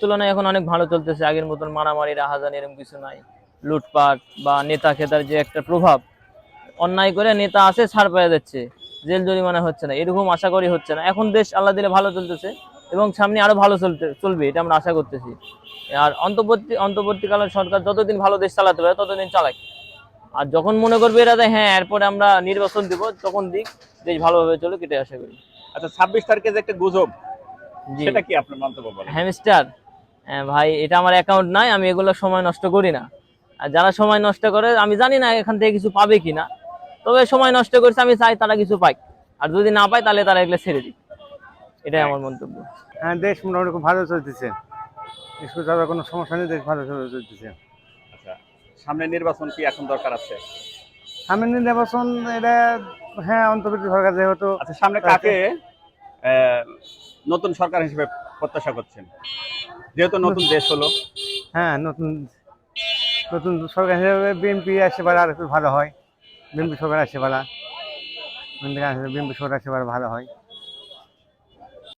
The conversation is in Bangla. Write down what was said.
তুলনায় এখন অনেক ভালো চলতেছে। আগের মতন মারামারি রাহাজানি এরকম কিছু নাই। লুটপাট বা নেতা খেতার যে একটা প্রভাব অন্যায় করে নেতা আছে ছাড় পেয়ে যাচ্ছে। জেল জরিমানা হচ্ছে না। এরকম আশা করি হচ্ছে না। এখন দেশ আল্লাহ দিলে ভালো চলতেছে এবং সামনে আরও ভালো চলতে চলবে এটা আমরা আশা করতেছি। আর অন্তর্বর্তী অন্তর্বর্তীকালীন সরকার যতদিন ভালো দেশ চালাতে পারে ততদিন চালাক। আর যখন মনে করবে এরা যে হ্যাঁ এরপরে আমরা নির্বাচন দিব তখন দিক দেশ ভালোভাবে চলুক এটাই আশা করি। আচ্ছা ছাব্বিশ তারিখে যে একটা গুজব জি। সেটা কি আপনার মন্তব্য বলেন? হ্যামস্টার হ্যাঁ, ভাই এটা আমার অ্যাকাউন্ট নাই আমি এগুলো সময় নষ্ট করি না। আর যারা সময় নষ্ট করে আমি জানি না এখান থেকে কিছু পাবে কিনা। তবে সময় নষ্ট করছে আমি চাই তারা কিছু পাই আর যদি না পায় তাহলে তারা এগুলো ছেড়ে দিক। এটাই আমার মন্তব্য। হ্যাঁ দেশ মোটামুটি খুব ভালো চলতেছে। স্কুল কোনো সমস্যা নেই দেশ ভালো চলতেছে। আচ্ছা সামনে নির্বাচন কি এখন দরকার আছে? সামনে নির্বাচন এটা হ্যাঁ অন্তর্বর্তী সরকার যেহেতু আচ্ছা সামনে কাকে আহ, নতুন সরকার হিসেবে প্রত্যাশা করছেন? যেহেতু নতুন দেশ হলো। হ্যাঁ নতুন নতুন সরকার হিসেবে বিএনপি আসে পারে আর একটু ভালো হয়। বিএনপি সরকার আসে পারা বিএনপি সরকার আসে পারে ভালো হয়।